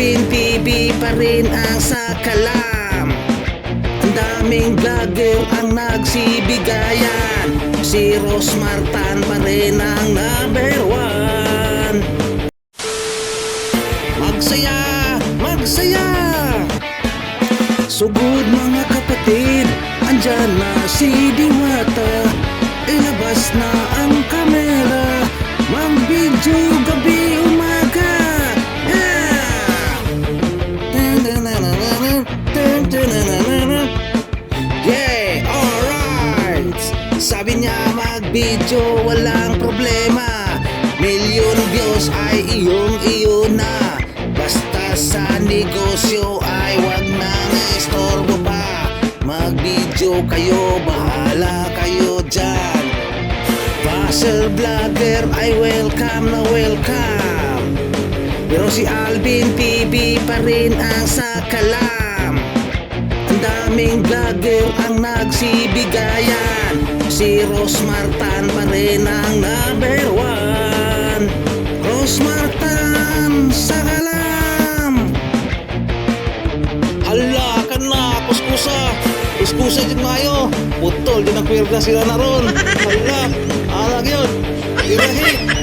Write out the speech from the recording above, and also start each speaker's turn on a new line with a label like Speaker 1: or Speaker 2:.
Speaker 1: Alvin TV pa rin ang sakalam. Ang daming vlogger ang nagsibigayan. Si Rose Martan pa rin ang number one. Magsaya, magsaya. Sugod mga kapatid, andyan na si Diwata. Ilabas na Sabi niya mag-video walang problema. Million views ay iyong iyo na. Basta sa negosyo ay wag nang istorbo pa. Mag-video kayo, bahala kayo dyan. Puzzle vlogger ay welcome na welcome. Pero si Alvin TV pa rin ang sakalam daming vlogger ang nagsibigayan Si Rose Martan pa rin ang number one. Rose Martan, sakalam Hala ka na, kuskusa. Kuskusa dyan kayo Putol, din ang kwirda sila na ron. Hala, alag yun. Irahi